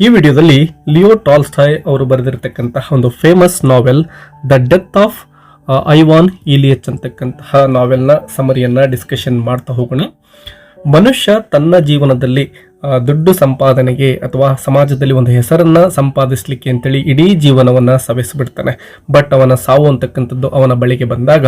ಈ ವಿಡಿಯೋದಲ್ಲಿ Leo Tolstoy ಅವರು ಬರೆದಿರತಕ್ಕಂತಹ ಒಂದು famous novel the death of Ivan Ilyich ಅಂತಕ್ಕಂತಹ ನಾವೆಲ್ನ ಸಮರಿಯನ್ನ ಡಿಸ್ಕಷನ್ ಮಾಡ್ತಾ ಹೋಗೋಣ. ಮನುಷ್ಯ ತನ್ನ ಜೀವನದಲ್ಲಿ ದುಡ್ಡು ಸಂಪಾದನೆಗೆ ಅಥವಾ ಸಮಾಜದಲ್ಲಿ ಒಂದು ಹೆಸರನ್ನು ಸಂಪಾದಿಸಲಿಕ್ಕೆ ಅಂತೇಳಿ ಇಡೀ ಜೀವನವನ್ನ ಸವೆಸಿಬಿಡ್ತಾನೆ. ಬಟ್ ಅವನ ಸಾವು ಅಂತಕ್ಕಂಥದ್ದು ಅವನ ಬಳಿಗೆ ಬಂದಾಗ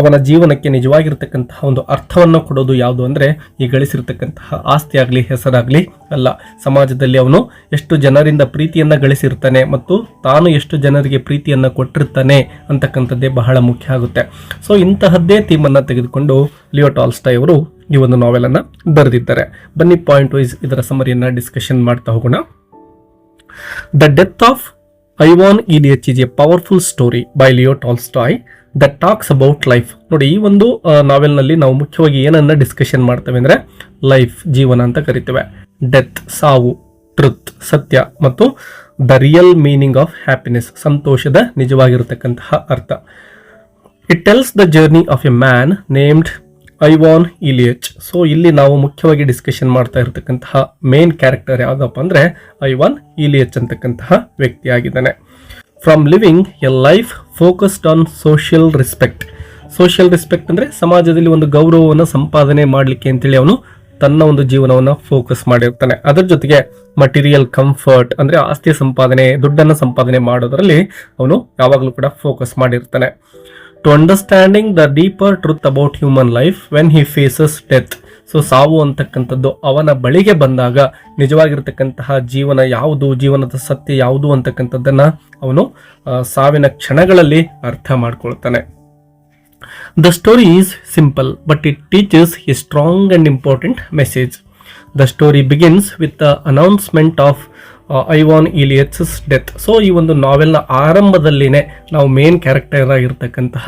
ಅವನ ಜೀವನಕ್ಕೆ ನಿಜವಾಗಿರ್ತಕ್ಕಂತಹ ಒಂದು ಅರ್ಥವನ್ನು ಕೊಡೋದು ಯಾವುದು ಅಂದರೆ ಈ ಗಳಿಸಿರ್ತಕ್ಕಂತಹ ಆಸ್ತಿ ಆಗಲಿ ಹೆಸರಾಗಲಿ ಅಲ್ಲ. ಸಮಾಜದಲ್ಲಿ ಅವನು ಎಷ್ಟು ಜನರಿಂದ ಪ್ರೀತಿಯನ್ನು ಗಳಿಸಿರ್ತಾನೆ ಮತ್ತು ತಾನು ಎಷ್ಟು ಜನರಿಗೆ ಪ್ರೀತಿಯನ್ನು ಕೊಟ್ಟಿರ್ತಾನೆ ಅಂತಕ್ಕಂಥದ್ದೇ ಬಹಳ ಮುಖ್ಯ ಆಗುತ್ತೆ. ಸೊ ಇಂತಹದ್ದೇ ಥೀಮನ್ನು ತೆಗೆದುಕೊಂಡು ಲಿಯೋ ಟಾಲ್ಸ್ಟೈ ಅವರು ಈ ಒಂದು ನಾವೆಲನ್ನು ಬರೆದಿದ್ದಾರೆ. ಬನ್ನಿ ಪಾಯಿಂಟ್ ಇದರ ಸಮರಿಯನ್ನ ಡಿಸ್ಕಷನ್ ಮಾಡ್ತಾ ಹೋಗೋಣ. The death of Ivan Ilyich is a powerful story by Leo Tolstoy the talks about life ನೋಡಿ, ಈ ಒಂದು ನಾವೆಲ್ನಲ್ಲಿ ನಾವು ಮುಖ್ಯವಾಗಿ ಏನನ್ನ ಡಿಸ್ಕಷನ್ ಮಾಡ್ತೇವೆ ಅಂದ್ರೆ ಲೈಫ್ ಜೀವನ ಅಂತ ಕರಿತೇವೆ. ಡೆತ್ ಸಾವು ಟ್ರುತ್ ಸತ್ಯ ಮತ್ತು the real meaning of happiness ಸಂತೋಷದ ನಿಜವಾಗಿರತಕ್ಕಂತಹ ಅರ್ಥ. It tells the journey of a man named Ivan Ilyich so ಇಲ್ಲಿ ನಾವು ಮುಖ್ಯವಾಗಿ ಡಿಸ್ಕಷನ್ ಮಾಡ್ತಾ ಇರತಕ್ಕಂತಹ ಮೇನ್ ಕ್ಯಾರೆಕ್ಟರ್ ಯಾವುದಪ್ಪ ಅಂದ್ರೆ ಐವಾನ್ ಇಲಿಯಚ್ ಅಂತಕ್ಕಂತಹ ವ್ಯಕ್ತಿಯಾಗಿದ್ದಾನೆ from living a life focused on social respect social respect ಅಂದ್ರೆ ಸಮಾಜದಲ್ಲಿ ಒಂದು ಗೌರವವನ್ನು ಸಂಪಾದನೆ ಮಾಡಲಿಕ್ಕೆ ಅಂತೇಳಿ ಅವನು ತನ್ನ ಒಂದು ಜೀವನವನ್ನ ಫೋಕಸ್ ಮಾಡಿರ್ತಾನೆ ಅದರ ಜೊತೆಗೆ ಮಟೀರಿಯಲ್ ಕಂಫರ್ಟ್ ಅಂದ್ರೆ ಆಸ್ತಿ ಸಂಪಾದನೆ, ದುಡ್ಡನ್ನು ಸಂಪಾದನೆ ಮಾಡೋದರಲ್ಲಿ ಅವನು ಯಾವಾಗಲೂ ಕೂಡ ಫೋಕಸ್ ಮಾಡಿರ್ತಾನೆ to understanding the deeper truth about human life when he faces death so ಸಾವು ಅಂತಕ್ಕಂಥದ್ದು ಅವನ ಬಳಿಗೆ ಬಂದಾಗ ನಿಜವಾಗಿರ್ತಕ್ಕಂತಹ ಜೀವನ ಯಾವುದು, ಜೀವನದ ಸತ್ಯ ಯಾವುದು ಅಂತಕ್ಕಂಥದ್ದನ್ನ ಅವನು ಸಾವಿನ ಕ್ಷಣಗಳಲ್ಲಿ ಅರ್ಥ ಮಾಡ್ಕೊಳ್ತಾನೆ. The story is simple but it teaches a strong and important message the story begins with the announcement of Ivan Ilyich's death. So ಈ ಒಂದು ನಾವೆಲ್ನ ಆರಂಭದಲ್ಲಿನೇ ನಾವು ಮೇನ್ ಕ್ಯಾರೆಕ್ಟರ್ ಆಗಿರ್ತಕ್ಕಂತಹ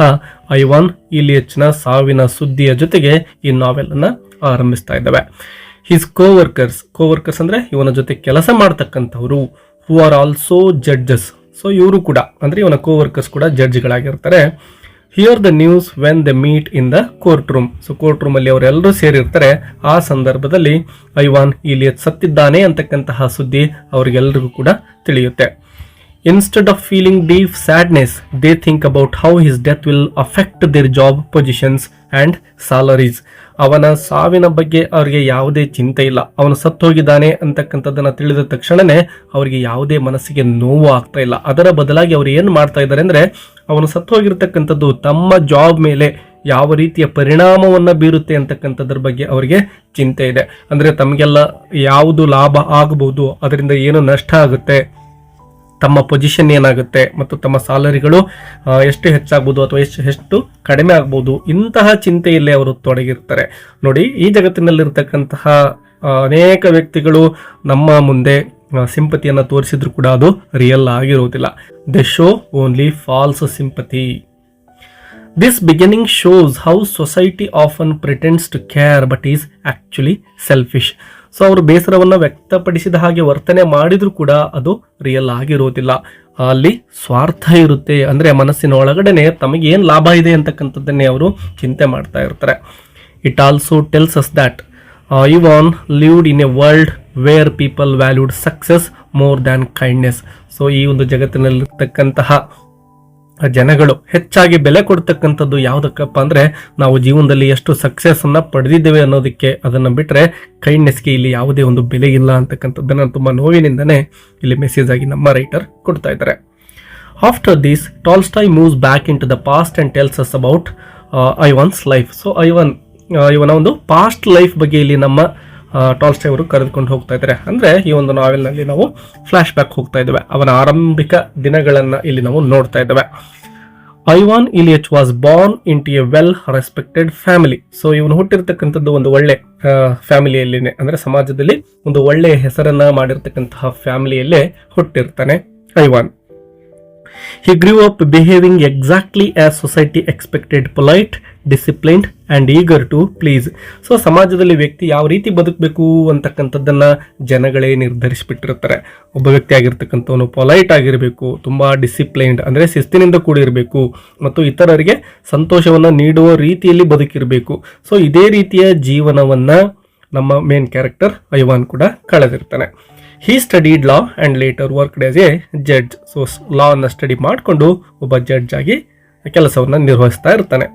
ಐವಾನ್ ಇಲಿಯಚ್ನ ಸಾವಿನ ಸುದ್ದಿಯ ಜೊತೆಗೆ ಈ ನಾವೆಲ್ ಅನ್ನ ಆರಂಭಿಸ್ತಾ ಇದ್ದಾವೆ. ಹಿಸ್ ಕೋವರ್ಕರ್ಸ್ ಕೋವರ್ಕರ್ಸ್ ಅಂದ್ರೆ ಇವನ ಜೊತೆ ಕೆಲಸ ಮಾಡ್ತಕ್ಕಂಥವರು who are also judges so ಇವರು ಕೂಡ, ಅಂದ್ರೆ ಇವನ ಕೋವರ್ಕರ್ಸ್ ಕೂಡ ಜಡ್ಜ್ಗಳಾಗಿರ್ತಾರೆ hear the news when the meet in the court room so court room ಅಲ್ಲಿ ಅವರೆಲ್ಲರೂ ಸೇರಿರ್ತಾರೆ. ಆ ಸಂದರ್ಭದಲ್ಲಿ ಐವಾನ್ ಇಲ್ಲಿ ಸತ್ತಿದ್ದಾನೆ ಅಂತಕ್ಕಂತಹ ಸುದ್ದಿ ಅವರಿಗೆಲ್ಲರಿಗೂ ಕೂಡ ತಿಳಿಯುತ್ತೆ. Instead of feeling deep sadness they think about how his death will affect their job positions and salaries ಅವನ ಸಾವಿನ ಬಗ್ಗೆ ಅವರಿಗೆ ಯಾವುದೇ ಚಿಂತೆ ಇಲ್ಲ. ಅವನು ಸತ್ತೋಗಿದ್ದಾನೆ ಅಂತಕ್ಕಂಥದ್ದನ್ನ ತಿಳಿದ ತಕ್ಷಣನೇ ಅವರಿಗೆ ಯಾವುದೇ ಮನಸ್ಸಿಗೆ ನೋವು ಆಗ್ತಾ ಇಲ್ಲ. ಅದರ ಬದಲಾಗಿ ಅವರು ಏನು ಮಾಡ್ತಾ ಇದ್ದಾರೆ ಅಂದ್ರೆ, ಅವನು ಸತ್ತೋಗಿರ್ತಕ್ಕಂಥದ್ದು ತಮ್ಮ ಜಾಬ್ ಮೇಲೆ ಯಾವ ರೀತಿಯ ಪರಿಣಾಮವನ್ನ ಬೀರುತ್ತೆ ಅಂತಕ್ಕಂಥದ್ರ ಬಗ್ಗೆ ಅವರಿಗೆ ಚಿಂತೆ ಇದೆ. ಅಂದ್ರೆ ತಮಗೆಲ್ಲ ಯಾವುದು ಲಾಭ ಆಗಬಹುದು ಅದರಿಂದ ಏನು ನಷ್ಟ ಆಗುತ್ತೆ ತಮ್ಮ ಪೊಸಿಷನ್ ಏನಾಗುತ್ತೆ ಮತ್ತು ತಮ್ಮ ಸ್ಯಾಲರಿಗಳು ಎಷ್ಟು ಹೆಚ್ಚಾಗ್ಬೋದು ಅಥವಾ ಎಷ್ಟು ಎಷ್ಟು ಕಡಿಮೆ ಆಗ್ಬೋದು ಇಂತಹ ಚಿಂತೆಯಲ್ಲಿ ಅವರು ತೊಡಗಿರ್ತಾರೆ. ನೋಡಿ, ಈ ಜಗತ್ತಿನಲ್ಲಿರ್ತಕ್ಕಂತಹ ಅನೇಕ ವ್ಯಕ್ತಿಗಳು ನಮ್ಮ ಮುಂದೆ ಸಿಂಪತಿಯನ್ನು ತೋರಿಸಿದ್ರು ಕೂಡ ಅದು ರಿಯಲ್ ಆಗಿರುವುದಿಲ್ಲ the show only false sympathy This beginning shows how society often pretends to care but is actually selfish. So ಅವರು ಬೇಸರವನ್ನು ವ್ಯಕ್ತಪಡಿಸಿದ ಹಾಗೆ ವರ್ತನೆ ಮಾಡಿದರೂ ಕೂಡ ಅದು ರಿಯಲ್ ಆಗಿರೋದಿಲ್ಲ. ಅಲ್ಲಿ ಸ್ವಾರ್ಥ ಇರುತ್ತೆ ಅಂದ್ರೆ ಮನಸ್ಸಿನ ಒಳಗಡೆನೆ ತಮಗೆ ಏನು ಲಾಭ ಇದೆ ಅಂತಕ್ಕಂಥದ್ದನ್ನೇ ಅವರು ಚಿಂತೆ ಮಾಡ್ತಾ ಇರ್ತಾರೆ. It also tells us that Ivan lived in a world where people valued success more than kindness so ಈ ಒಂದು ಜಗತ್ತಿನಲ್ಲಿರ್ತಕ್ಕಂತಹ ಜನಗಳು ಹೆಚ್ಚಾಗಿ ಬೆಲೆ ಕೊಡ್ತಕ್ಕಂಥದ್ದು ಯಾವುದಕ್ಕಪ್ಪ ಅಂದ್ರೆ ನಾವು ಜೀವನದಲ್ಲಿ ಎಷ್ಟು ಸಕ್ಸಸ್ ಅನ್ನ ಪಡೆದಿದ್ದೇವೆ ಅನ್ನೋದಕ್ಕೆ ಅದನ್ನ ಬಿಟ್ರೆ ಕೈಂಡ್ನೆಸ್ಗೆ ಇಲ್ಲಿ ಯಾವುದೇ ಒಂದು ಬೆಲೆ ಇಲ್ಲ ಅಂತಕ್ಕಂಥದ್ದನ್ನು ತುಂಬಾ ನೋವಿನಿಂದನೇ ಇಲ್ಲಿ ಮೆಸೇಜ್ ಆಗಿ ನಮ್ಮ ರೈಟರ್ ಕೊಡ್ತಾ ಇದ್ದಾರೆ. After this Tolstoy moves back in to the past and tells us about Ivan's life so I Ivan ಇವನ ಒಂದು ಪಾಸ್ಟ್ ಲೈಫ್ ಬಗ್ಗೆ ಇಲ್ಲಿ ನಮ್ಮ ಟಾಲ್ಸ್ಟೈ ಅವರು ಕರೆದುಕೊಂಡು ಹೋಗ್ತಾ ಇದ್ದಾರೆ. ಅಂದ್ರೆ ಈ ಒಂದು ನಾವೆಲ್ನಲ್ಲಿ ನಾವು ಫ್ಲಾಶ್ ಬ್ಯಾಕ್ ಹೋಗ್ತಾ ಇದ್ದೇವೆ. ಅವನ ಆರಂಭಿಕ ದಿನಗಳನ್ನ ಇಲ್ಲಿ ನಾವು ನೋಡ್ತಾ ಇದ್ದೇವೆ. Ivan Ilyich was born into a well respected family so ಇವನು ಹುಟ್ಟಿರ್ತಕ್ಕಂಥದ್ದು ಒಂದು ಒಳ್ಳೆ ಫ್ಯಾಮಿಲಿಯಲ್ಲಿನೇ ಅಂದ್ರೆ ಸಮಾಜದಲ್ಲಿ ಒಂದು ಒಳ್ಳೆ ಹೆಸರನ್ನ ಮಾಡಿರ್ತಕ್ಕಂತಹ ಫ್ಯಾಮಿಲಿಯಲ್ಲೇ ಹುಟ್ಟಿರ್ತಾನೆ Ivan He grew up behaving exactly as society expected, polite, disciplined and eager to please so ಸಮಾಜದಲ್ಲಿ ವ್ಯಕ್ತಿ ಯಾವ ರೀತಿ ಬದುಕಬೇಕು ಅಂತಕ್ಕಂಥದ್ದನ್ನ ಜನಗಳೇ ನಿರ್ಧರಿಸಿಬಿಟ್ಟಿರ್ತಾರೆ ಒಬ್ಬ ವ್ಯಕ್ತಿ ಆಗಿರ್ತಕ್ಕಂಥವನು ಪೊಲೈಟ್ ಆಗಿರಬೇಕು ತುಂಬ ಡಿಸಿಪ್ಲೈನ್ಡ್ ಅಂದರೆ ಶಿಸ್ತಿನಿಂದ ಕೂಡಿರಬೇಕು ಮತ್ತು ಇತರರಿಗೆ ಸಂತೋಷವನ್ನು ನೀಡುವ ರೀತಿಯಲ್ಲಿ ಬದುಕಿರಬೇಕು. ಸೊ ಇದೇ ರೀತಿಯ ಜೀವನವನ್ನು ನಮ್ಮ ಮೇನ್ ಕ್ಯಾರೆಕ್ಟರ್ ಐವಾನ್ ಕೂಡ ಕಳೆದಿರ್ತಾನೆ. He studied law and later worked as a judge so ಲಾವನ್ನು study ಮಾಡಿಕೊಂಡು ಒಬ್ಬ ಜಡ್ಜ್ ಆಗಿ ಕೆಲಸವನ್ನು ನಿರ್ವಹಿಸ್ತಾ ಇರ್ತಾನೆ.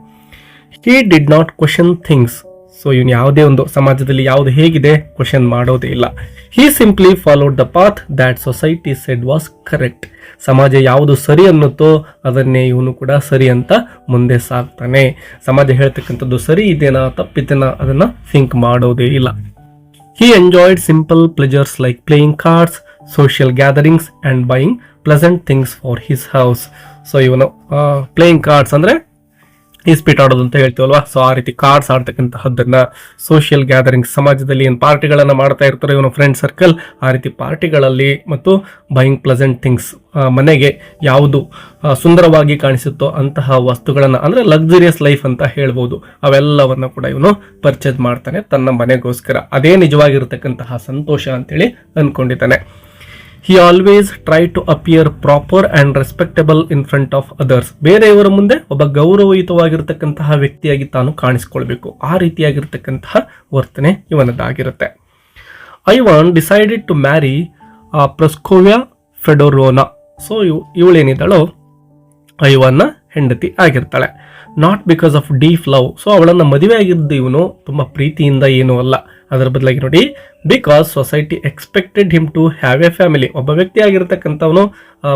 He did not question things so ಇವನು ಯಾವುದೇ ಒಂದು ಸಮಾಜದಲ್ಲಿ ಯಾವುದು ಹೇಗಿದೆ ಕ್ವಶನ್ ಮಾಡೋದೇ ಇಲ್ಲ. He simply followed the path that society said was correct ಸಮಾಜ ಯಾವುದು ಸರಿ ಅನ್ನುತ್ತೋ ಅದನ್ನೇ ಇವನು ಕೂಡ ಸರಿ ಅಂತ ಮುಂದೆ ಸಾಗ್ತಾನೆ ಸಮಾಜ ಹೇಳ್ತಕ್ಕಂಥದ್ದು ಸರಿ ಇದೇನಾ ತಪ್ಪಿದೆನಾ ಅದನ್ನ ಥಿಂಕ್ ಮಾಡೋದೇ ಇಲ್ಲ. he enjoyed simple pleasures like playing cards social gatherings and buying pleasant things for his house so ಇವನು ಪ್ಲೇಯಿಂಗ್ ಕಾರ್ಡ್ಸ್ ಅಂದರೆ ಈಸ್ಪೀಟ್ ಆಡೋದು ಅಂತ ಹೇಳ್ತೀವಲ್ವಾ? ಸೊ ಆ ರೀತಿ ಕಾರ್ಡ್ಸ್ ಆಡ್ತಕ್ಕಂತಹದ್ದನ್ನ ಸೋಷಿಯಲ್ ಗ್ಯಾದರಿಂಗ್ ಸಮಾಜದಲ್ಲಿ ಏನು ಪಾರ್ಟಿಗಳನ್ನು ಮಾಡ್ತಾ ಇರ್ತಾರೆ ಇವನು ಫ್ರೆಂಡ್ ಸರ್ಕಲ್ ಆ ರೀತಿ ಪಾರ್ಟಿಗಳಲ್ಲಿ ಮತ್ತು ಬೈಯಿಂಗ್ ಪ್ಲೆಸೆಂಟ್ ಥಿಂಗ್ಸ್ ಮನೆಗೆ ಯಾವುದು ಸುಂದರವಾಗಿ ಕಾಣಿಸುತ್ತೋ ಅಂತಹ ವಸ್ತುಗಳನ್ನು, ಅಂದರೆ ಲಕ್ಸುರಿಯಸ್ ಲೈಫ್ ಅಂತ ಹೇಳ್ಬೋದು, ಅವೆಲ್ಲವನ್ನ ಕೂಡ ಇವನು ಪರ್ಚೇಸ್ ಮಾಡ್ತಾನೆ ತನ್ನ ಮನೆಗೋಸ್ಕರ. ಅದೇ ನಿಜವಾಗಿರ್ತಕ್ಕಂತಹ ಸಂತೋಷ ಅಂತೇಳಿ ಅನ್ಕೊಂಡಿದ್ದಾನೆ. He always try to appear proper and respectable in front of others ಬೇರೆಯವರ ಮುಂದೆ ಒಬ್ಬ ಗೌರವಯುತವಾಗಿರತಕ್ಕಂತಹ ವ್ಯಕ್ತಿಯಾಗಿ ತಾನು ಕಾಣಿಸಿಕೊಳ್ಬೇಕು. ಆ ರೀತಿಯಾಗಿರ್ತಕ್ಕಂತಹ ವರ್ತನೆ ಇವನದ್ದಾಗಿರುತ್ತೆ Ivan decided to marry Praskovya Fedorovna so ಇವ್, ಇವಳೇನಿದ್ದಾಳೋ ಐವನ್ನ ಹೆಂಡತಿ ಆಗಿರ್ತಾಳೆ. Not because of deep love so ಅವಳನ್ನು ಮದುವೆ ಆಗಿದ್ದು ಇವನು ತುಂಬ ಪ್ರೀತಿಯಿಂದ ಏನೂ ಅಲ್ಲ. ಅದರ ಬದಲಾಗಿ ನೋಡಿ because society expected him to have a family ಒಬ್ಬ ವ್ಯಕ್ತಿ ಆಗಿರ್ತಕ್ಕಂಥವನು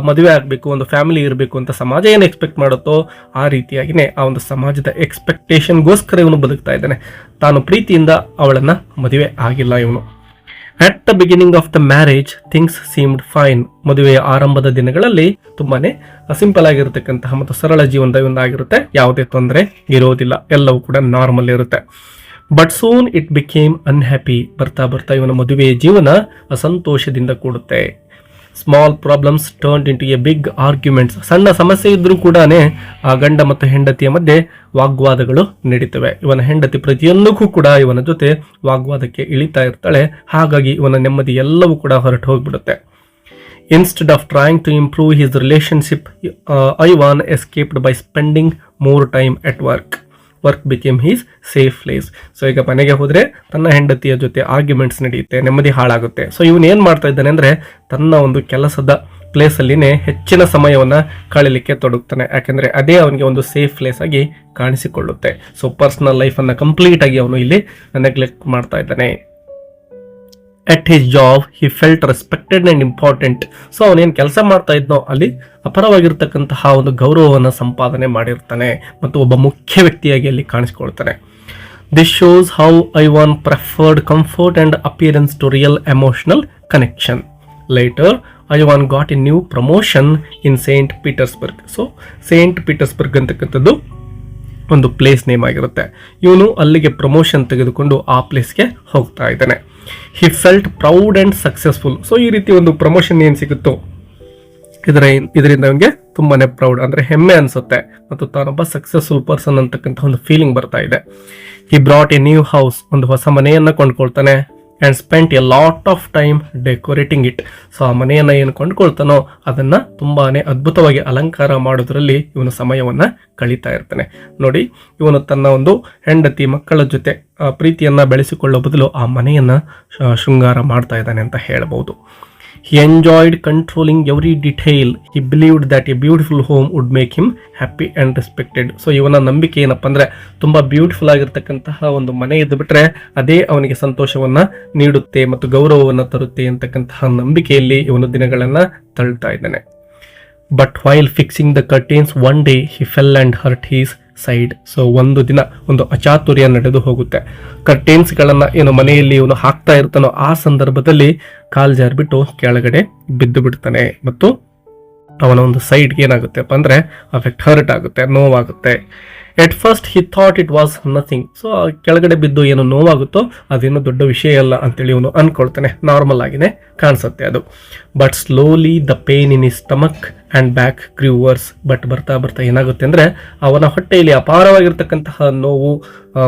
ಮದುವೆ ಆಗಬೇಕು, ಒಂದು ಫ್ಯಾಮಿಲಿ ಇರಬೇಕು ಅಂತ ಸಮಾಜ ಏನು ಎಕ್ಸ್ಪೆಕ್ಟ್ ಮಾಡುತ್ತೋ, ಆ ರೀತಿಯಾಗಿನೇ ಆ ಒಂದು ಸಮಾಜದ ಎಕ್ಸ್ಪೆಕ್ಟೇಷನ್ಗೋಸ್ಕರ ಇವನು ಬದುಕ್ತಾ ಇದ್ದಾನೆ. ತಾನು ಪ್ರೀತಿಯಿಂದ ಅವಳನ್ನು ಮದುವೆ ಆಗಿಲ್ಲ ಇವನು. At the beginning of the marriage things seemed fine ಮದುವೆಯ ಆರಂಭದ ದಿನಗಳಲ್ಲಿ ತುಂಬಾನೇ ಸಿಂಪಲ್ ಆಗಿರತಕ್ಕಂತಹ ಮತ್ತು ಸರಳ ಜೀವನದ ಒಂದಾಗಿರುತ್ತೆ ಯಾವುದೇ ತೊಂದರೆ ಇರೋದಿಲ್ಲ. ಎಲ್ಲವೂ ಕೂಡ ನಾರ್ಮಲ್ ಇರುತ್ತೆ. But soon it became unhappy ಬರ್ತಾ ಬರ್ತಾ ಇವನ ಮದುವೆಯ ಜೀವನ ಅಸಂತೋಷದಿಂದ ಕೂಡುತ್ತೆ. Small problems turn into a big arguments ಸಣ್ಣ ಸಮಸ್ಯೆ ಇದ್ದರೂ ಕೂಡ ಆ ಗಂಡ ಮತ್ತು ಹೆಂಡತಿಯ ಮಧ್ಯೆ ವಾಗ್ವಾದಗಳು ನಡೀತವೆ. ಇವನ ಹೆಂಡತಿ ಪ್ರತಿಯೊಂದಕ್ಕೂ ಕೂಡ ಇವನ ಜೊತೆ ವಾಗ್ವಾದಕ್ಕೆ ಇಳಿತಾ ಇರ್ತಾಳೆ. ಹಾಗಾಗಿ ಇವನ ನೆಮ್ಮದಿ ಎಲ್ಲವೂ ಕೂಡ ಹೊರಟು ಹೋಗ್ಬಿಡುತ್ತೆ. Instead of trying to improve his relationship Ivan escaped by spending more time at work work became his safe place so ಈಗ ಮನೆಗೆ ಹೋದರೆ ತನ್ನ ಹೆಂಡತಿಯ ಜೊತೆ ಆರ್ಗ್ಯುಮೆಂಟ್ಸ್ ನಡೆಯುತ್ತೆ, ನೆಮ್ಮದಿ ಹಾಳಾಗುತ್ತೆ. ಸೊ ಇವನು ಏನು ಮಾಡ್ತಾ ಇದ್ದಾನೆ ಅಂದರೆ ತನ್ನ ಒಂದು ಕೆಲಸದ ಪ್ಲೇಸಲ್ಲಿನೇ ಹೆಚ್ಚಿನ ಸಮಯವನ್ನು ಕಳೀಲಿಕ್ಕೆ ತೊಡಗ್ತಾನೆ. ಯಾಕೆಂದರೆ ಅದೇ ಅವನಿಗೆ ಒಂದು ಸೇಫ್ ಪ್ಲೇಸ್ ಆಗಿ ಕಾಣಿಸಿಕೊಳ್ಳುತ್ತೆ. ಸೊ ಪರ್ಸ್ನಲ್ ಲೈಫನ್ನು ಕಂಪ್ಲೀಟ್ ಆಗಿ ಅವನು ಇಲ್ಲಿ ನೆಗ್ಲೆಕ್ಟ್ ಮಾಡ್ತಾ ಇದ್ದಾನೆ. At his job he felt respected and important so ಅವನೇನು ಕೆಲಸ ಮಾಡ್ತಾ ಇದ್ನೋ ಅಲ್ಲಿ ಅಪರವಾಗಿರ್ತಕ್ಕಂತಹ ಒಂದು ಗೌರವವನ್ನು ಸಂಪಾದನೆ ಮಾಡಿರ್ತಾನೆ ಮತ್ತು ಒಬ್ಬ ಮುಖ್ಯ ವ್ಯಕ್ತಿಯಾಗಿ ಅಲ್ಲಿ ಕಾಣಿಸ್ಕೊಳ್ತಾನೆ. This shows how Ivan preferred comfort and appearance to real emotional connection later Ivan got a new promotion in Saint Petersburg so Saint Petersburg ಅಂತಕ್ಕಂಥದ್ದು ಒಂದು ಪ್ಲೇಸ್ ನೇಮ್ ಆಗಿರುತ್ತೆ. ಇವನು ಅಲ್ಲಿಗೆ ಪ್ರಮೋಷನ್ ತೆಗೆದುಕೊಂಡು ಆ ಪ್ಲೇಸ್ಗೆ ಹೋಗ್ತಾ ಇದ್ದಾನೆ. He felt proud and successful so ಈ ರೀತಿ ಒಂದು ಪ್ರಮೋಷನ್ ಏನು ಸಿಗುತ್ತೋ, ಇದರ ಇದರಿಂದ ಅವನಿಗೆ ತುಂಬಾನೇ ಪ್ರೌಡ್ ಅಂದ್ರೆ ಹೆಮ್ಮೆ ಅನ್ಸುತ್ತೆ. ಮತ್ತು ತಾನೊಬ್ಬ ಸಕ್ಸಸ್ಫುಲ್ ಪರ್ಸನ್ ಅಂತಕ್ಕಂಥ ಒಂದು ಫೀಲಿಂಗ್ ಬರ್ತಾ ಇದೆ. He brought a new house ಒಂದು ಹೊಸ ಮನೆಯನ್ನ ಕೊಂಡ್ಕೊಳ್ತಾನೆ. And spent a lot of time decorating it so ಆ ಮನೆಯನ್ನು ಏನು ಕೊಂಡ್ಕೊಳ್ತಾನೋ ಅದನ್ನು ತುಂಬಾ ಅದ್ಭುತವಾಗಿ ಅಲಂಕಾರ ಮಾಡೋದ್ರಲ್ಲಿ ಇವನು ಸಮಯವನ್ನು ಕಳೀತಾ ಇರ್ತಾನೆ. ನೋಡಿ, ಇವನು ತನ್ನ ಒಂದು ಹೆಂಡತಿ ಮಕ್ಕಳ ಜೊತೆ ಪ್ರೀತಿಯನ್ನು ಬೆಳೆಸಿಕೊಳ್ಳೋ ಬದಲು ಆ ಮನೆಯನ್ನು ಶೃಂಗಾರ ಮಾಡ್ತಾ ಇದ್ದಾನೆ ಅಂತ ಹೇಳಬಹುದು He enjoyed controlling every detail. He believed that a beautiful home would make him happy and respected. So ಇವನ ನಂಬಿಕೆ ಏನಪ್ಪ ಅಂದರೆ ತುಂಬ ಬ್ಯೂಟಿಫುಲ್ ಆಗಿರ್ತಕ್ಕಂತಹ ಒಂದು ಮನೆ ಇದ್ದು ಬಿಟ್ರೆ ಅದೇ ಅವನಿಗೆ ಸಂತೋಷವನ್ನು ನೀಡುತ್ತೆ ಮತ್ತು ಗೌರವವನ್ನು ತರುತ್ತೆ ಅಂತಕ್ಕಂತಹ ನಂಬಿಕೆಯಲ್ಲಿ ಇವನು ದಿನಗಳನ್ನು ತಳ್ತಾ ಇದ್ದಾನೆ but while fixing the curtains one day he fell and hurt his side so ಒಂದು ದಿನ ಒಂದು ಅಚಾತುರ್ಯ ನಡೆದು ಹೋಗುತ್ತೆ. ಕರ್ಟೇನ್ಸ್ ಗಳನ್ನ ಏನು ಮನೆಯಲ್ಲಿ ಇವನು ಹಾಕ್ತಾ ಇರ್ತಾನೋ ಆ ಸಂದರ್ಭದಲ್ಲಿ ಕಾಲ್ ಜಾರ್ಬಿಟ್ಟು ಕೆಳಗಡೆ ಬಿದ್ದು ಬಿಡ್ತಾನೆ. ಮತ್ತು ಅವನ ಒಂದು ಸೈಡ್ಗೆ ಏನಾಗುತ್ತೆ? ಅಂದ್ರೆ ಅಫೆಕ್ಟ್ ಹರ್ಟ್ ಆಗುತ್ತೆ, ನೋವಾಗುತ್ತೆ. At first he thought it was nothing so ಕೆಳಗಡೆ ಬಿದ್ದು ಏನು ನೋವಾಗುತ್ತೋ ಅದೇನು ದೊಡ್ಡ ವಿಷಯ ಅಲ್ಲ ಅಂತೇಳಿ ಇವನು ಅನ್ಕೊಳ್ತಾನೆ. ನಾರ್ಮಲ್ ಆಗಿನೇ ಕಾಣಿಸುತ್ತೆ ಅದು. But slowly the pain in his stomach and back grew worse but ಬರ್ತಾ ಬರ್ತಾ ಏನಾಗುತ್ತೆ ಅಂದರೆ, ಅವನ ಹೊಟ್ಟೆಯಲ್ಲಿ ಅಪಾರವಾಗಿರ್ತಕ್ಕಂತಹ ನೋವು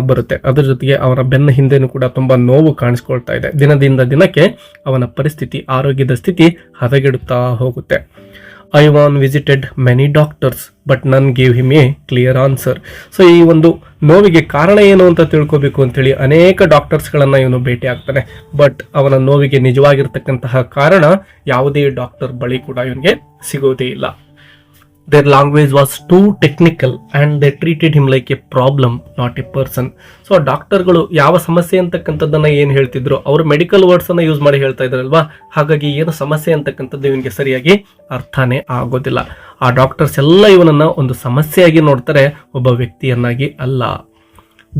ಬರುತ್ತೆ. ಅದರ ಜೊತೆಗೆ ಅವನ ಬೆನ್ನ ಹಿಂದೆನೂ ಕೂಡ ತುಂಬ ನೋವು ಕಾಣಿಸ್ಕೊಳ್ತಾ ಇದೆ. ದಿನದಿಂದ ದಿನಕ್ಕೆ ಅವನ ಪರಿಸ್ಥಿತಿ, ಆರೋಗ್ಯದ ಸ್ಥಿತಿ ಹದಗೆಡುತ್ತಾ ಹೋಗುತ್ತೆ. Ivan visited many doctors but none gave him a clear answer so ಈ ಒಂದು ನೋವಿಗೆ ಕಾರಣ ಏನು ಅಂತ ತಿಳ್ಕೊಬೇಕು ಅಂತೇಳಿ ಅನೇಕ ಡಾಕ್ಟರ್ಸ್ಗಳನ್ನು ಇವನು ಭೇಟಿ ಆಗ್ತಾನೆ. ಬಟ್ ಅವನ ನೋವಿಗೆ ನಿಜವಾಗಿರ್ತಕ್ಕಂತಹ ಕಾರಣ ಯಾವುದೇ ಡಾಕ್ಟರ್ ಬಳಿ ಕೂಡ ಇವನಿಗೆ ಸಿಗೋದೇ ಇಲ್ಲ. Their language was too technical and they treated him like a problem, not a person. So ಡಾಕ್ಟರ್ಗಳು ಯಾವ ಸಮಸ್ಯೆ ಅಂತಕ್ಕಂಥದ್ದನ್ನ ಏನು ಹೇಳ್ತಿದ್ರು? ಅವರು ಮೆಡಿಕಲ್ ವರ್ಡ್ಸ್ ಯೂಸ್ ಮಾಡಿ ಹೇಳ್ತಾ ಇದ್ರಲ್ವಾ ಹಾಗಾಗಿ ಏನು ಸಮಸ್ಯೆ ಅಂತಕ್ಕಂಥದ್ದು ಇವನಿಗೆ ಸರಿಯಾಗಿ ಅರ್ಥನೇ ಆಗೋದಿಲ್ಲ. ಆ ಡಾಕ್ಟರ್ಸ್ ಎಲ್ಲ ಇವನನ್ನ ಒಂದು ಸಮಸ್ಯೆಯಾಗಿ ನೋಡ್ತಾರೆ, ಒಬ್ಬ ವ್ಯಕ್ತಿಯನ್ನಾಗಿ ಅಲ್ಲ.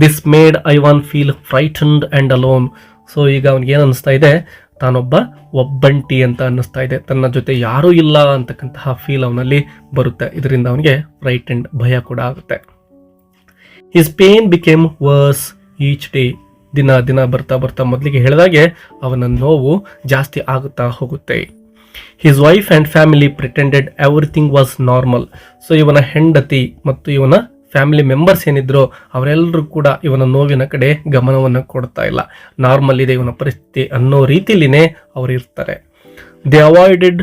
This made Ivan feel frightened and alone so ಈಗ ಅವನಿಗೆ ಏನು ಅನಿಸ್ತಾ ಇದೆ? ತಾನೊಬ್ಬ ಒಬ್ಬಂಟಿ ಅಂತ ಅನ್ನಿಸ್ತಾ ಇದೆ. ತನ್ನ ಜೊತೆ ಯಾರೂ ಇಲ್ಲ ಅಂತಕ್ಕಂತಹ ಫೀಲ್ ಅವನಲ್ಲಿ ಬರುತ್ತೆ. ಇದರಿಂದ ಅವನಿಗೆ ರೈಟ್ ಅಂಡ್ ಭಯ ಕೂಡ ಆಗುತ್ತೆ. His pain became worse each day ದಿನ ದಿನ ಬರ್ತಾ ಬರ್ತಾ ಮೊದಲಿಗೆ ಹೇಳಿದಾಗೆ ಅವನ ನೋವು ಜಾಸ್ತಿ ಆಗುತ್ತಾ ಹೋಗುತ್ತೆ. His wife and family pretended everything was normal so ಇವನ ಹೆಂಡತಿ ಮತ್ತು ಇವನ ಫ್ಯಾಮಿಲಿ ಮೆಂಬರ್ಸ್ ಏನಿದ್ರು ಅವರೆಲ್ಲರೂ ಕೂಡ ಇವನ ನೋವಿನ ಕಡೆ ಗಮನವನ್ನು ಕೊಡ್ತಾ ಇಲ್ಲ. ನಾರ್ಮಲ್ ಇದೆ ಇವನ ಪರಿಸ್ಥಿತಿ ಅನ್ನೋ ರೀತಿಲಿನೇ ಅವರು ಇರ್ತಾರೆ. They avoided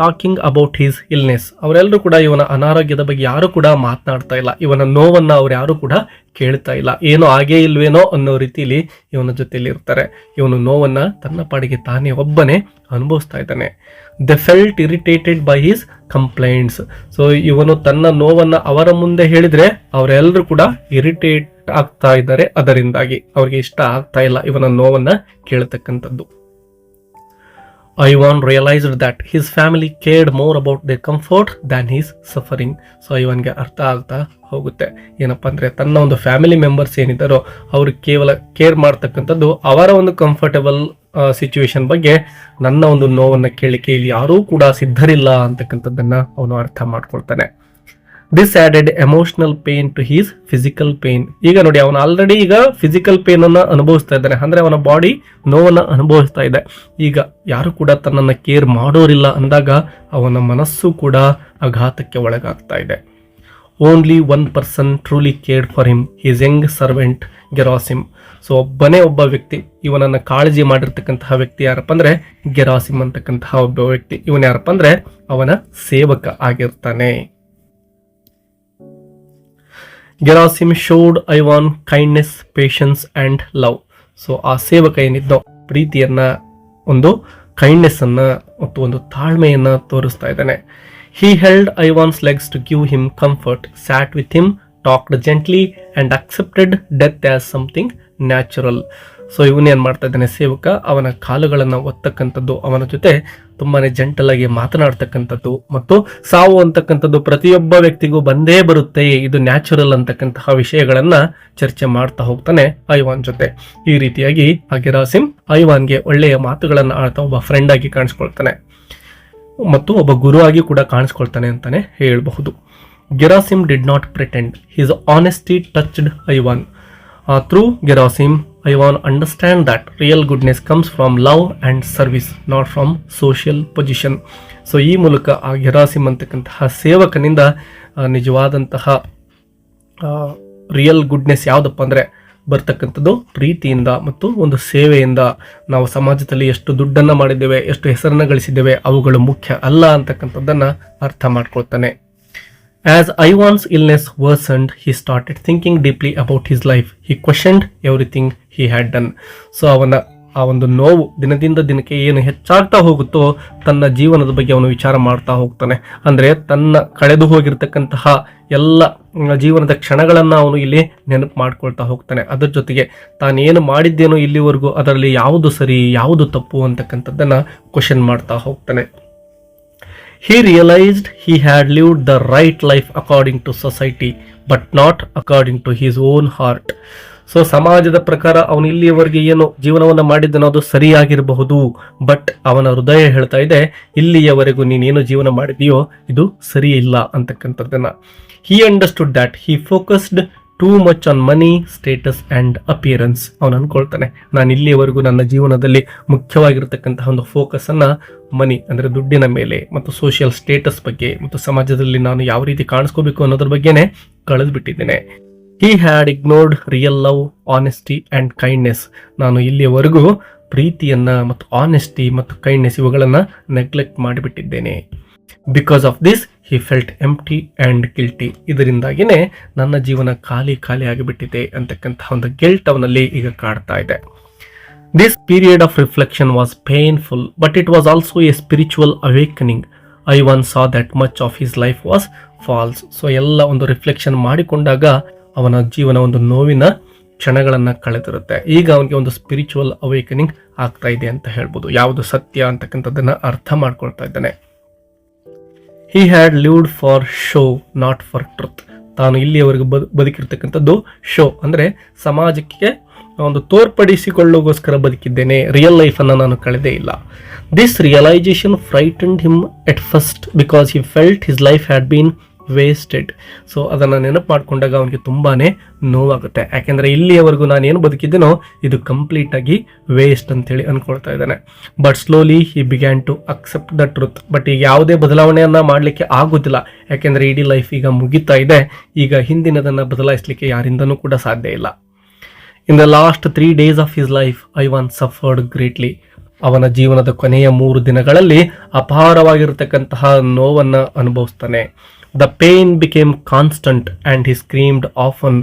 talking about his illness ಅವರೆಲ್ಲರೂ ಕೂಡ ಇವನ ಅನಾರೋಗ್ಯದ ಬಗ್ಗೆ ಯಾರು ಕೂಡ ಮಾತನಾಡ್ತಾ ಇಲ್ಲ. ಇವನ ನೋವನ್ನು ಅವ್ರು ಯಾರು ಕೂಡ ಕೇಳ್ತಾ ಇಲ್ಲ. ಏನೋ ಹಾಗೇ ಇಲ್ವೇನೋ ಅನ್ನೋ ರೀತಿಲಿ ಇವನ ಜೊತೆಯಲ್ಲಿ ಇರ್ತಾರೆ ಇವನು ನೋವನ್ನು ತನ್ನ ಪಾಡಿಗೆ ತಾನೇ ಒಬ್ಬನೇ ಅನುಭವಿಸ್ತಾ ಇದ್ದಾನೆ. They felt irritated by his complaints so ಇವನು ತನ್ನ ನೋವನ್ನು ಅವರ ಮುಂದೆ ಹೇಳಿದ್ರೆ ಅವರೆಲ್ಲರೂ ಕೂಡ ಇರಿಟೇಟ್ ಆಗ್ತಾ ಇದ್ದಾರೆ. ಅದರಿಂದಾಗಿ ಅವ್ರಿಗೆ ಇಷ್ಟ ಆಗ್ತಾ ಇಲ್ಲ ಇವನ ನೋವನ್ನ ಕೇಳತಕ್ಕಂಥದ್ದು. Ivan realized that his family cared more about the comfort than his suffering so ಇವನ್ಗೆ ಅರ್ಥ ಆಗ್ತಾ ಹೋಗುತ್ತೆ. ಏನಪ್ಪ ಅಂದರೆ ತನ್ನ ಒಂದು ಫ್ಯಾಮಿಲಿ ಮೆಂಬರ್ಸ್ ಏನಿದ್ದಾರೋ, ಅವರು ಕೇವಲ ಕೇರ್ ಮಾಡ್ತಕ್ಕಂಥದ್ದು ಅವರ ಒಂದು ಕಂಫರ್ಟಬಲ್ ಸಿಚುವೇಶನ್ ಬಗ್ಗೆ ನನ್ನ ಒಂದು ನೋವನ್ನು ಕೇಳಲಿಕ್ಕೆ ಇಲ್ಲಿ ಯಾರೂ ಕೂಡ ಸಿದ್ಧರಿಲ್ಲ ಅಂತಕ್ಕಂಥದ್ದನ್ನ ಅವನು ಅರ್ಥ ಮಾಡ್ಕೊಳ್ತಾನೆ. This added emotional pain to his physical pain ಈಗ ನೋಡಿ, ಅವನು ಆಲ್ರೆಡಿ ಈಗ ಫಿಸಿಕಲ್ ಪೇನ್ ಅನ್ನ ಅನುಭವಿಸ್ತಾ ಇದ್ದಾನೆ. ಅಂದ್ರೆ ಅವನ ಬಾಡಿ ನೋವನ್ನ ಅನುಭವಿಸ್ತಾ ಇದೆ. ಈಗ ಯಾರು ಕೂಡ ತನ್ನನ್ನು ಕೇರ್ ಮಾಡೋರಿಲ್ಲ ಅಂದಾಗ ಅವನ ಮನಸ್ಸು ಕೂಡ ಆಘಾತಕ್ಕೆ ಒಳಗಾಗ್ತಾ ಇದೆ. Only one person truly cared for him his young servant Gerasim so ಒಬ್ಬನೇ ಒಬ್ಬ ವ್ಯಕ್ತಿ, ಇವನನ್ನ ಕಾಳಜಿ ಮಾಡಿರ್ತಕ್ಕಂತಹ ವ್ಯಕ್ತಿ ಯಾರಪ್ಪ ಅಂದ್ರೆ ಗೆರಾಸಿಮ್ ಅಂತಕ್ಕಂತಹ ಒಬ್ಬ ವ್ಯಕ್ತಿ. ಇವನ್ ಯಾರಪ್ಪ ಅಂದ್ರೆ, ಅವನ ಸೇವಕ ಆಗಿರ್ತಾನೆ. Gerasim showed Ivan kindness patience and love so ಆ ಸೇವಕ ಏನಿದ್ದೋ, ಪ್ರೀತಿಯನ್ನ, ಒಂದು ಕೈಂಡ್ನೆಸ್ ಅನ್ನ, ಮತ್ತು ಒಂದು ತಾಳ್ಮೆಯನ್ನ ತೋರಿಸ್ತಾ ಇದ್ದಾನೆ. He held Ivan's legs to give him comfort sat with him talked gently and accepted death as something natural so ಇವನೇನು ಮಾಡ್ತಾ ಇದ್ದಾನೆ? ಸೇವಕ, ಅವನ ಕಾಲುಗಳನ್ನು ಒತ್ತಕ್ಕಂಥದ್ದು, ಅವನ ಜೊತೆ ತುಂಬಾ ಜಂಟಲಾಗಿ ಮಾತನಾಡ್ತಕ್ಕಂಥದ್ದು ಮತ್ತು ಸಾವು ಅಂತಕ್ಕಂಥದ್ದು ಪ್ರತಿಯೊಬ್ಬ ವ್ಯಕ್ತಿಗೂ ಬಂದೇ ಬರುತ್ತೆ. ಇದು ನ್ಯಾಚುರಲ್ ಅಂತಕ್ಕಂತಹ ವಿಷಯಗಳನ್ನ ಚರ್ಚೆ ಮಾಡ್ತಾ ಹೋಗ್ತಾನೆ ಐವಾನ್ ಜೊತೆ. ಈ ರೀತಿಯಾಗಿ ಆ ಗೆರಾಸಿಮ್ ಐವಾನ್ಗೆ ಒಳ್ಳೆಯ ಮಾತುಗಳನ್ನು ಆಡ್ತಾ ಒಬ್ಬ ಫ್ರೆಂಡ್ ಆಗಿ ಕಾಣಿಸ್ಕೊಳ್ತಾನೆ. ಮತ್ತು ಒಬ್ಬ ಗುರುವಾಗಿ ಕೂಡ ಕಾಣಿಸ್ಕೊಳ್ತಾನೆ ಅಂತಾನೆ ಹೇಳಬಹುದು. Gerasim did not pretend his honesty touched Ivan through Gerasim Ivan understand that real goodness comes from love and service not from social position so ಈ ಮೂಲಕ ಆ ಗೆರಾಸಿಮ್ ಅಂತಕ್ಕಂತಹ ಸೇವಕನಿಂದ ನಿಜವಾದಂತಹ ರಿಯಲ್ ಗುಡ್ನೆಸ್ ಯಾವುದಪ್ಪ ಅಂದರೆ ಬರ್ತಕ್ಕಂಥದ್ದು ಪ್ರೀತಿಯಿಂದ ಮತ್ತು ಒಂದು ಸೇವೆಯಿಂದ. ನಾವು ಸಮಾಜದಲ್ಲಿ ಎಷ್ಟು ದುಡ್ಡನ್ನು ಮಾಡಿದ್ದೇವೆ, ಎಷ್ಟು ಹೆಸರನ್ನು ಗಳಿಸಿದ್ದೇವೆ, ಅವುಗಳು ಮುಖ್ಯ ಅಲ್ಲ ಅಂತಕ್ಕಂಥದ್ದನ್ನು ಅರ್ಥ ಮಾಡ್ಕೊಳ್ತಾನೆ. As Ivan's illness worsened, he started thinking deeply about his life. He questioned everything he had done. So ಅವನ ಆ ಒಂದು ನೋವು ದಿನದಿಂದ ದಿನಕ್ಕೆ ಏನು ಹೆಚ್ಚಾಗ್ತಾ ಹೋಗುತ್ತೋ ತನ್ನ ಜೀವನದ ಬಗ್ಗೆ ಅವನು ವಿಚಾರ ಮಾಡ್ತಾ ಹೋಗ್ತಾನೆ ಅಂದರೆ ತನ್ನ ಕಳೆದು ಹೋಗಿರ್ತಕ್ಕಂತಹ ಎಲ್ಲ ಜೀವನದ ಕ್ಷಣಗಳನ್ನು ಅವನು ಇಲ್ಲಿ ನೆನಪು ಮಾಡ್ಕೊಳ್ತಾ ಹೋಗ್ತಾನೆ ಅದರ ಜೊತೆಗೆ ತಾನೇನು ಮಾಡಿದ್ದೇನೋ ಇಲ್ಲಿವರೆಗೂ ಅದರಲ್ಲಿ ಯಾವುದು ಸರಿ ಯಾವುದು ತಪ್ಪು ಅಂತಕ್ಕಂಥದ್ದನ್ನು ಕ್ವಶನ್ ಮಾಡ್ತಾ ಹೋಗ್ತಾನೆ he realized he had lived the right life according to society, but not according to his own heart. So ಸಮಾಜದ ಪ್ರಕಾರ ಅವನು ಇಲ್ಲಿಯವರೆಗೆ ಏನು ಜೀವನವನ್ನು ಮಾಡಿದ್ದನೋ ಅದು ಸರಿಯಾಗಿರಬಹುದು ಬಟ್ ಅವನ ಹೃದಯ ಹೇಳ್ತಾ ಇದೆ, ಇಲ್ಲಿಯವರೆಗೂ ನೀನೇನು ಜೀವನ ಮಾಡಿದೆಯೋ ಇದು ಸರಿ ಇಲ್ಲ, ಅಂತಕ್ಕಂಥದ್ದನ್ನ. He understood that he focused too much on money status and appearance ಅವನು ಅನ್ಕೊಳ್ತಾನೆ, ನಾನು ಇಲ್ಲಿಯವರೆಗೂ ನನ್ನ ಜೀವನದಲ್ಲಿ ಮುಖ್ಯವಾಗಿರ್ತಕ್ಕಂತಹ ಒಂದು ಫೋಕಸನ್ನು ಮನಿ, ಅಂದರೆ ದುಡ್ಡಿನ ಮೇಲೆ ಮತ್ತು ಸೋಷಿಯಲ್ ಸ್ಟೇಟಸ್ ಬಗ್ಗೆ ಮತ್ತು ಸಮಾಜದಲ್ಲಿ ನಾನು ಯಾವ ರೀತಿ ಕಾಣಿಸ್ಕೋಬೇಕು ಅನ್ನೋದ್ರ ಬಗ್ಗೆನೇ ಕಳೆದು ಬಿಟ್ಟಿದ್ದೇನೆ he had ignored real love honesty and kindness ನಾನು ಇಲ್ಲಿಯವರೆಗೂ ಪ್ರೀತಿಯನ್ನು ಮತ್ತು ಆನೆಸ್ಟಿ ಮತ್ತು ಕೈಂಡ್ನೆಸ್ ಇವುಗಳನ್ನು neglect ಮಾಡಿಬಿಟ್ಟಿದ್ದೇನೆ. Because of this he felt empty and guilty ಇದರಿಂದಾಗಿಯೇ ನನ್ನ ಜೀವನ ಖಾಲಿ ಖಾಲಿ ಆಗಿಬಿಟ್ಟಿದೆ ಅಂತಕ್ಕಂತಹ ಒಂದು ಗಿಲ್ಟ್ ಅವನಲ್ಲಿ ಈಗ ಕಾಡ್ತಾ ಇದೆ. This period of reflection was painful but it was also a spiritual awakening Ivan saw that much of his life was false so ಎಲ್ಲ ಒಂದು ರಿಫ್ಲೆಕ್ಷನ್ ಮಾಡಿಕೊಂಡಾಗ ಅವನ ಜೀವನ ಒಂದು ನೋವಿನ ಕ್ಷಣಗಳನ್ನು ಕಳೆದಿರುತ್ತೆ. ಈಗ ಅವನಿಗೆ ಒಂದು ಸ್ಪಿರಿಚುವಲ್ ಅವೇಕನಿಂಗ್ ಆಗ್ತಾ ಇದೆ ಅಂತ ಹೇಳ್ಬೋದು. ಯಾವುದು ಸತ್ಯ ಅಂತಕ್ಕಂಥದ್ದನ್ನು ಅರ್ಥ ಮಾಡ್ಕೊಳ್ತಾ ಇದ್ದಾನೆ. He had lived for show not for truth ತಾನು ಇಲ್ಲಿಯವರೆಗೂ ಬದು ಬದುಕಿರ್ತಕ್ಕಂಥದ್ದು ಶೋ ಅಂದರೆ ಸಮಾಜಕ್ಕೆ ಒಂದು ತೋರ್ಪಡಿಸಿಕೊಳ್ಳೋಗೋಸ್ಕರ ಬದುಕಿದ್ದೇನೆ. ರಿಯಲ್ ಲೈಫನ್ನು ನಾನು ಕಳೆದೇ ಇಲ್ಲ. This realization frightened him at first because he felt his life had been wasted so ಅದನ್ನು ನೆನಪು ಮಾಡಿಕೊಂಡಾಗ ಅವನಿಗೆ ತುಂಬಾ ನೋವಾಗುತ್ತೆ. ಯಾಕೆಂದರೆ ಇಲ್ಲಿಯವರೆಗೂ ನಾನು ಏನು ಬದುಕಿದ್ದೇನೋ, ಇದು ಕಂಪ್ಲೀಟಾಗಿ ವೇಸ್ಟ್ ಅಂತೇಳಿ ಅಂದ್ಕೊಳ್ತಾ ಇದ್ದಾನೆ. But slowly he began to accept the truth but ಈಗ ಯಾವುದೇ ಬದಲಾವಣೆಯನ್ನು ಮಾಡಲಿಕ್ಕೆ ಆಗೋದಿಲ್ಲ. ಯಾಕೆಂದರೆ ಇಡೀ ಲೈಫ್ ಈಗ ಮುಗಿತಾ ಇದೆ. ಈಗ ಹಿಂದಿನದನ್ನು ಬದಲಾಯಿಸಲಿಕ್ಕೆ ಯಾರಿಂದನೂ ಕೂಡ ಸಾಧ್ಯ ಇಲ್ಲ. In the last three days of his life Ivan suffered greatly ಅವನ ಜೀವನದ ಕೊನೆಯ ಮೂರು ದಿನಗಳಲ್ಲಿ ಅಪಾರವಾಗಿರತಕ್ಕಂತಹ ನೋವನ್ನು ಅನುಭವಿಸ್ತಾನೆ. The pain became constant and he screamed often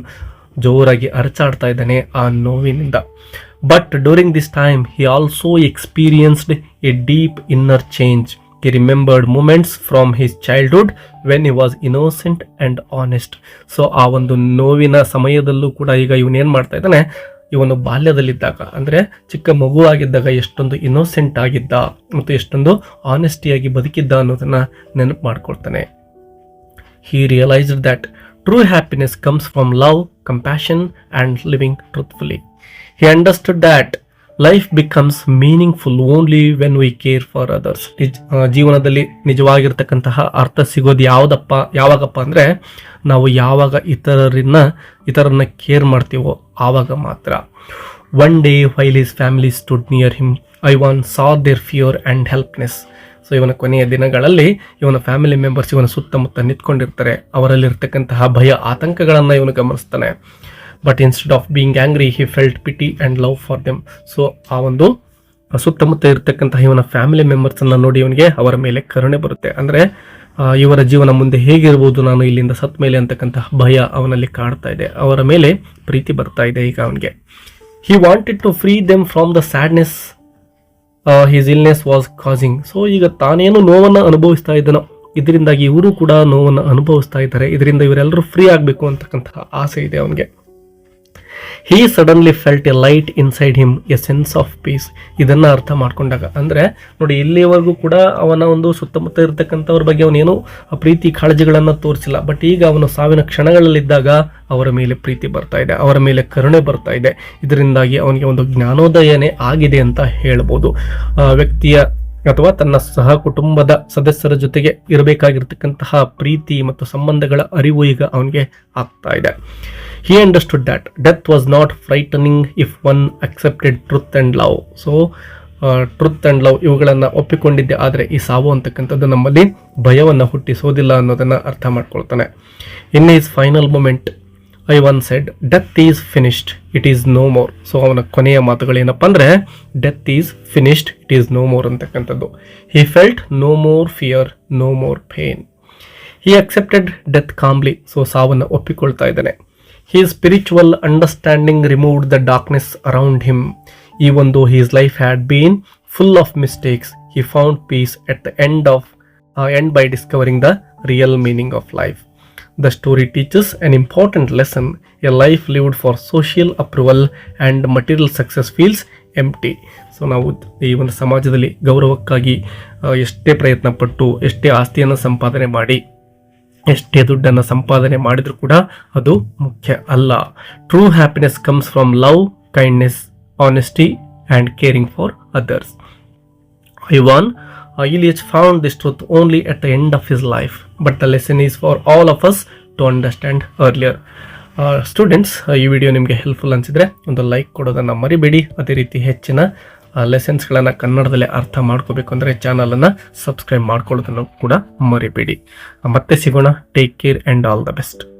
ಜೋರಾಗಿ ಅರಚಾಡ್ತಾ ಇದ್ದಾನೆ ಆ ನೋವಿನಿಂದ. But during this time he also experienced a deep inner change he remembered moments from his childhood when he was innocent and honest so ಆ ಒಂದು ನೋವಿನ ಸಮಯದಲ್ಲೂ ಕೂಡ ಈಗ ಇವನೇನು ಮಾಡ್ತಾ ಇದ್ದಾನೆ? ಇವನು ಬಾಲ್ಯದಲ್ಲಿದ್ದಾಗ, ಅಂದರೆ ಚಿಕ್ಕ ಮಗುವಾಗಿದ್ದಾಗ ಎಷ್ಟೊಂದು ಇನೋಸೆಂಟ್ ಆಗಿದ್ದ ಮತ್ತು ಎಷ್ಟೊಂದು ಆನೆಸ್ಟಿಯಾಗಿ ಬದುಕಿದ್ದ ಅನ್ನೋದನ್ನು ನೆನಪು ಮಾಡ್ಕೊಳ್ತಾನೆ. He realized that true happiness comes from love compassion and living truthfully he understood that life becomes meaningful only when we care for others ಜೀವನದಲ್ಲಿ ನಿಜವಾಗಿರ್ತಕ್ಕಂತಹ ಅರ್ಥ ಸಿಗೋದು ಯಾವುದಪ್ಪ, ಯಾವಾಗಪ್ಪ ಅಂದರೆ ನಾವು ಯಾವಾಗ ಇತರರನ್ನ, ಇತರನ್ನ ಕೇರ್ ಮಾಡ್ತೀವೋ ಆವಾಗ ಮಾತ್ರ. One day while his family stood near him Ivan saw their fear and helplessness so ಇವನ ಕೊನೆಯ ದಿನಗಳಲ್ಲಿ ಇವನ ಫ್ಯಾಮಿಲಿ ಮೆಂಬರ್ಸ್ ಇವನ ಸುತ್ತಮುತ್ತ ನಿಂತ್ಕೊಂಡಿರ್ತಾರೆ. ಅವರಲ್ಲಿರ್ತಕ್ಕಂತಹ ಭಯ, ಆತಂಕಗಳನ್ನು ಇವನು ಗಮನಿಸ್ತಾನೆ. But instead of being angry he felt pity and love for them so ಆ ಒಂದು ಸುತ್ತಮುತ್ತ ಇರತಕ್ಕಂತಹ ಇವನ ಫ್ಯಾಮಿಲಿ ಮೆಂಬರ್ಸನ್ನು ನೋಡಿ ಇವನಿಗೆ ಅವರ ಮೇಲೆ ಕರುಣೆ ಬರುತ್ತೆ. ಅಂದರೆ ಇವರ ಜೀವನ ಮುಂದೆ ಹೇಗಿರ್ಬೋದು ನಾನು ಇಲ್ಲಿಂದ ಸತ್ ಮೇಲೆ ಅಂತಕ್ಕಂತಹ ಭಯ ಅವನಲ್ಲಿ ಕಾಡ್ತಾ ಇದೆ. ಅವರ ಮೇಲೆ ಪ್ರೀತಿ ಬರ್ತಾ ಇದೆ ಈಗ ಅವನಿಗೆ. He wanted to free them from the sadness his illness was causing so ಈಗ ತಾನೇನು ನೋವನ್ನು ಅನುಭವಿಸ್ತಾ ಇದ್ದಾನೋ, ಇದರಿಂದಾಗಿ ಇವರು ಕೂಡ ನೋವನ್ನು ಅನುಭವಿಸ್ತಾ ಇದ್ದಾರೆ. ಇದರಿಂದ ಇವರೆಲ್ಲರೂ ಫ್ರೀ ಆಗಬೇಕು ಅಂತಕ್ಕಂತಹ ಆಸೆ ಇದೆ ಅವನಿಗೆ. He suddenly felt a light inside him a sense of peace ಇದನ್ನು ಅರ್ಥ ಮಾಡ್ಕೊಂಡಾಗ. ಅಂದರೆ, ನೋಡಿ, ಇಲ್ಲಿವರೆಗೂ ಕೂಡ ಅವನ ಒಂದು ಸುತ್ತಮುತ್ತ ಇರತಕ್ಕಂಥವ್ರ ಬಗ್ಗೆ ಅವನೇನು ಪ್ರೀತಿ ಕಾಳಜಿಗಳನ್ನು ತೋರಿಸಿಲ್ಲ. ಬಟ್ ಈಗ ಅವನು ಸಾವಿನ ಕ್ಷಣಗಳಲ್ಲಿದ್ದಾಗ ಅವರ ಮೇಲೆ ಪ್ರೀತಿ ಬರ್ತಾ ಇದೆ, ಅವರ ಮೇಲೆ ಕರುಣೆ ಬರ್ತಾ ಇದೆ. ಇದರಿಂದಾಗಿ ಅವನಿಗೆ ಒಂದು ಜ್ಞಾನೋದಯನೇ ಆಗಿದೆ ಅಂತ ಹೇಳ್ಬೋದು. ವ್ಯಕ್ತಿಯ ಅಥವಾ ತನ್ನ ಸಹ ಕುಟುಂಬದ ಸದಸ್ಯರ ಜೊತೆಗೆ ಇರಬೇಕಾಗಿರ್ತಕ್ಕಂತಹ ಪ್ರೀತಿ ಮತ್ತು ಸಂಬಂಧಗಳ ಅರಿವು ಈಗ ಅವನಿಗೆ ಆಗ್ತಾ ಇದೆ. He understood that death was not frightening if one accepted truth and love so truth and love ಇವುಗಳನ್ನು ಒಪ್ಪಿಕೊಂಡಿದ್ದೆ. ಆದರೆ ಈ ಸಾವು ಅಂತಕ್ಕಂಥದ್ದು ನಮ್ಮಲ್ಲಿ ಭಯವನ್ನು ಹುಟ್ಟಿಸೋದಿಲ್ಲ ಅನ್ನೋದನ್ನು ಅರ್ಥ ಮಾಡ್ಕೊಳ್ತಾನೆ. In his final moment Ivan said death is finished it is no more so ಅವನ ಕೊನೆಯ ಮಾತುಗಳೇನಪ್ಪ ಅಂದರೆ death is finished it is no more ಅಂತಕ್ಕಂಥದ್ದು. He felt no more fear no more pain he accepted death calmly so ಸಾವನ್ನು ಒಪ್ಪಿಕೊಳ್ತಾ ಇದ್ದಾನೆ. He spiritual understanding removed the darkness around him ಈ ಒಂದು his life had been full of mistakes he found peace at the end of end by discovering the real meaning of life the story story an important lesson a life lived for social approval and material success feels empty so ನಾವು ಈ ಒಂದು ಸಮಾಜದಲ್ಲಿ ಗೌರವಕ್ಕಾಗಿ ಆ, ಎಷ್ಟೇ ಪ್ರಯತ್ನ ಪಟ್ಟು ಎಷ್ಟೇ ಆಸ್ತಿಯನ್ನು ಸಂಪಾದನೆ ಮಾಡಿ ಎಷ್ಟೇ ದುಡ್ಡನ್ನು ಸಂಪಾದನೆ ಮಾಡಿದರೂ ಕೂಡ ಅದು ಮುಖ್ಯ ಅಲ್ಲ. True happiness comes from love kindness honesty and caring for others Ivan Ilyich found this truth only at the end of his life but the lesson is for all of us to understand earlier students ಈ video ನಿಮಗೆ helpful ಅನಿಸಿದರೆ ಒಂದು like ಕೊಡೋದನ್ನು ಮರಿಬೇಡಿ. ಅದೇ ರೀತಿ ಹೆಚ್ಚಿನ ಲೆಸನ್ಸ್ಗಳನ್ನು ಕನ್ನಡದಲ್ಲೇ ಅರ್ಥ ಮಾಡ್ಕೋಬೇಕು ಅಂದರೆ ಚಾನಲನ್ನು ಸಬ್ಸ್ಕ್ರೈಬ್ ಮಾಡ್ಕೊಳ್ಳೋದನ್ನು ಕೂಡ ಮರಿಬೇಡಿ. ಮತ್ತೆ ಸಿಗೋಣ. Take care and all the best